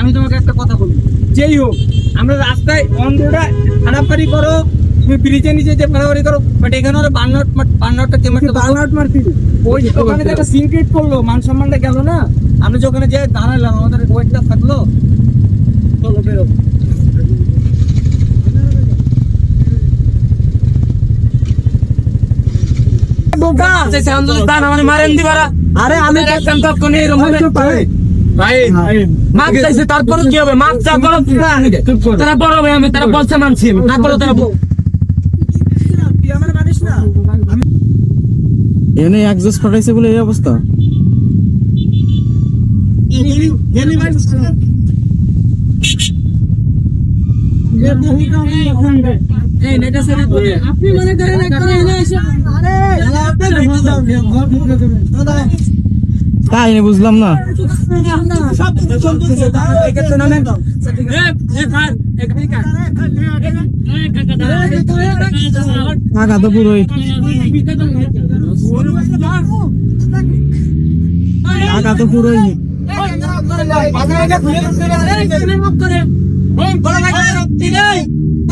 আমি তোমাকে একটা কথা বলি। যেই হোক আমরা রাস্তায় করো তুমি ব্রিজে নিচে যে মারামারি করো বাট এখানে ওরা বার্নআউট বার্নআউটটা বার্নআউট ওই ওখানে একটা সিন ক্রিয়েট করল মান সম্মানটা গেল না? আমরা যে ওখানে যে দাঁড়ালাম আমাদের ওয়েটটা থাকল চলো বেরো। আরে আমি মাপ চাইছে তারপরে কি হবে? মাপ চা করো তারা বড় ভাই আমি তারা বলছে মানছি আমি। তারপরে তারা এনে একজস্ট ফাটাইছে বলে এই অবস্থা? বলে আপনি মনে করেন তাই বুঝলাম না টাকা তো পুরোই। টাকা তো পুরোই।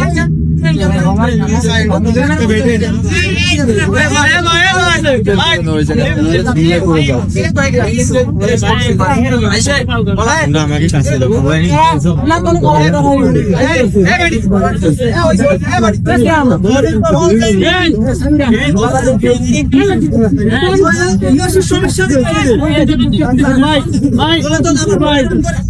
আজব তো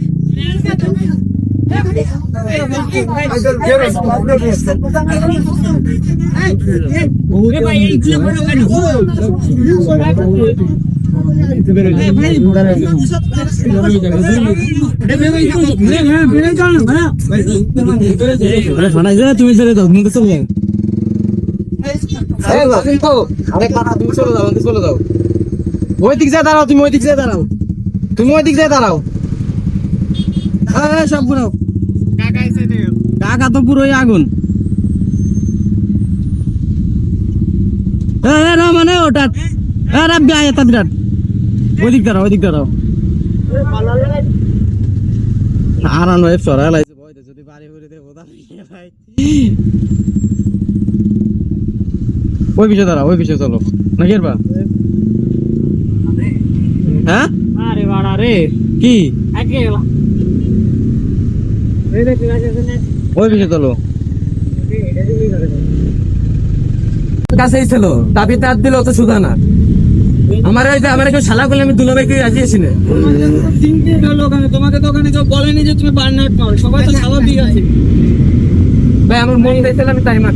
তুমি চলে যাও তুমি চলে যাও তুমি চলে যাও ওই দিক যায় দাঁড়াও, তুমি ওই দিক যায় দাঁড়াও। তুমি ওই দিক যায় দাঁড়াও। হ্যাঁ সব পুরো। কাকা তো পুরোই আগুন। হ্যাঁ না মানে ওটা। হ্যাঁ রাব্বি আয় তা বিরাট। ওই দিক দাঁড়াও ওই দিক দাঁড়াও আর আনো সরা লাইছে ভয় যদি বাড়ি করে দেবো ভাই? ওই পিছে দাঁড়াও ওই পিছে চলো। এরবা হ্যাঁ? আরে বাড়া রে। কি? ওই বিষয় চলো কাছেই ছিল দাবিতে হাত দিল তো সুধা না। আমার ওই যে আমার কেউ শালা করলে আমি দুলাভাই কেউ না। তোমাকে তো ওখানে কেউ বলেনি যে তুমি বার্ন আউট সবাই তো আছে। ভাই আমার মন চাইছিল আমি তাই মার।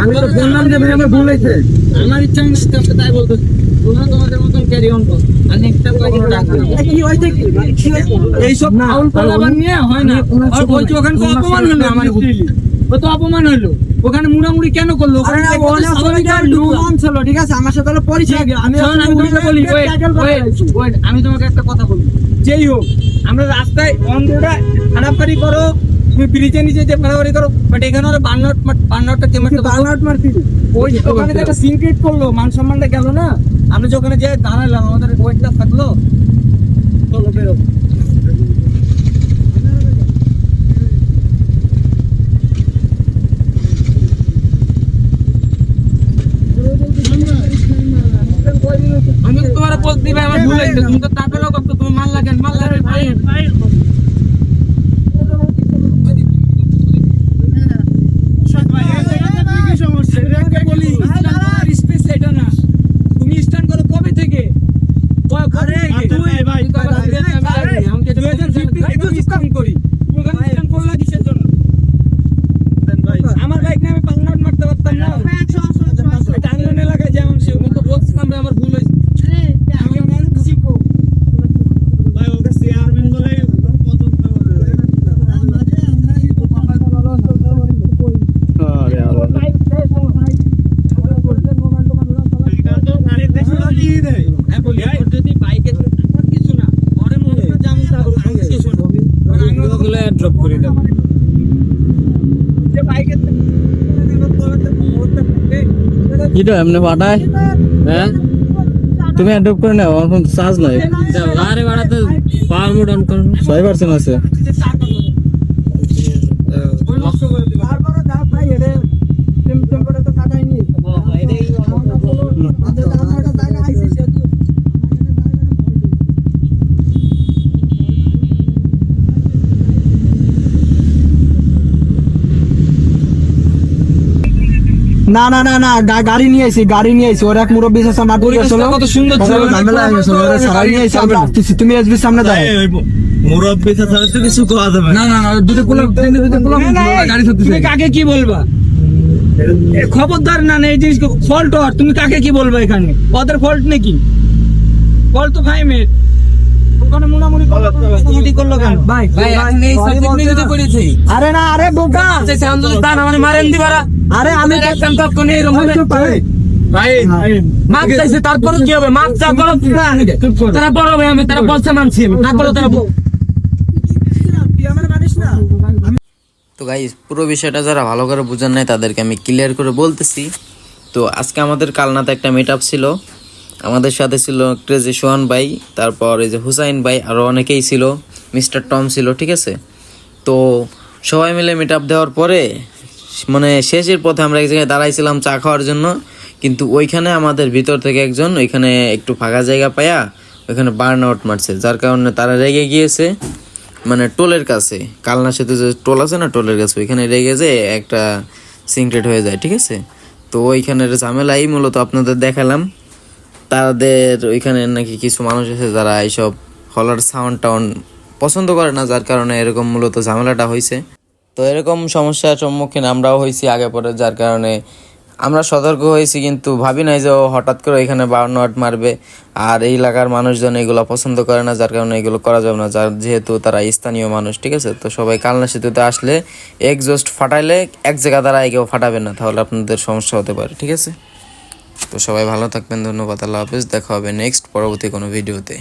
আমি তো বললাম যে ভাই আমার ভুল হয়েছে। আমার ইচ্ছা আমি কাছে তাই বলতে। তোমরা তোমাদের মতন ক্যারি অন করো। আর নেক্সট এইসব ফাউল কলাবার নিয়ে হয় না। আর বলছি ওখানে তো অপমান হলো আমার ও তো অপমান হলো। ওখানে মুড়ামুড়ি কেন করল? ওখানে ছিল ঠিক আছে? আমার সাথে হলো পরিচয় আমি বলি আমি তোমাকে একটা কথা বলি। যেই হোক আমরা রাস্তায় অন রোডে হানাপারি করো ব্রিজের নিচে যে মারামারি করো বাট এখানে ওরা বার্নআউট বার্নআউটটা যে বার্নআউট মারপিট ওই ওখানে একটা সিন ক্রিয়েট করল মান সম্মানটা গেল না? আমরা যখন যে দাঁড়ালাম আমাদের ওয়েটটা থাকল। চলো বেরো। আমি তোমার বলতে আমার ভুল হয়েছে। তুমি তো তাড়াতাড়ি করতো তুমি মাল লাগেন মাল লাগেন ভাই সে তো বলছিলাম আমার ভুল হয়েছে আমি আমার শিখো হ্যাঁ বলি ওর যদি বাইকে কিছু না পরে মনে হয় যেমন আমি কিছু না ড্রপ করে দেব যে বাইকে কিটা এমনি পাঠায়? হ্যাঁ? তুমি অ্যাডপ্ট করে নাও আমার ফোন চার্জ নাই। আরে বাড়াতে পাওয়ার মোড অন করো। ছয় পার্সেন্ট আছে। না না না না গাড়ি নিয়ে আইছি গাড়ি নিয়ে আইছি। ওর এক মুরব্বী আছে আমার কত সুন্দর ছিল ঝামেলা হয়ে গেছে ওরে সারাই নিয়ে আইছি আমরা তুমি আসবি সামনে দাও না। না না দুটো দুটো গাড়ি তুমি কাকে কি বলবা? খবরদার না না এই জিনিস ফল্ট আর তুমি কাকে কি বলবা এখানে? ওদের ফল্ট নাকি? ফল্ট তো ভাই মেয়ে আরে না বোকা। মারেন দিবারা আমি মাপ চাইছে তারপরে কি হবে? মাপ চা করো তারা বড় ভাই আমি তারা বলছে মানছি আমি। তারপরে তারা তো গাইজ পুরো বিষয়টা যারা ভালো করে বুঝেন নাই তাদেরকে আমি ক্লিয়ার করে বলতেছি। তো আজকে আমাদের কালনাতে একটা মিট আপ ছিল। আমাদের সাথে ছিল ক্রেজি সোহান ভাই, তারপর এই যে হুসাইন ভাই আরও অনেকেই ছিল, মিস্টার টম ছিল, ঠিক আছে? তো সবাই মিলে মিট আপ দেওয়ার পরে মানে শেষের পথে আমরা এক জায়গায় দাঁড়াইছিলাম চা খাওয়ার জন্য, কিন্তু ওইখানে আমাদের ভিতর থেকে একজন ওইখানে একটু ফাঁকা জায়গা পায়া ওইখানে বার্ন আউট মারছে, যার কারণে তারা রেগে গিয়েছে মানে টোলের কাছে, কালনা সেতু যে টোল আছে না, টোলের কাছে, ওইখানে রেগে যে একটা সিংক্রেট হয়ে যায়, ঠিক আছে? তো ওইখানের ঝামেলাই মূলত আপনাদের দেখালাম। তাদের ওইখানে নাকি কিছু মানুষ আছে যারা এইসব হলার সাউন্ড টাউন পছন্দ করে না, যার কারণে এরকম মূলত ঝামেলাটা হয়েছে তো এরকম সমস্যার সম্মুখীন আমরাও হয়েছি আগে পরে, যার কারণে আমরা সতর্ক হয়েছি, কিন্তু ভাবি নাই যে ও হঠাৎ করে এখানে বাউন্ন আট মারবে। আর এই এলাকার মানুষজন এগুলো পছন্দ করে না, যার কারণে এগুলো করা যাবে না, যার যেহেতু তারা স্থানীয় মানুষ, ঠিক আছে? তো সবাই কালনা সেতুতে আসলে এক্সজস্ট ফাটাইলে এক জায়গা দ্বারা কেউ ফাটাবে না, তাহলে আপনাদের সমস্যা হতে পারে, ঠিক আছে? তো সবাই ভালো থাকবেন ধন্যবাদ আল্লাহ হাফিজ। দেখা হবে নেক্সট পরবর্তী কোনো ভিডিওতে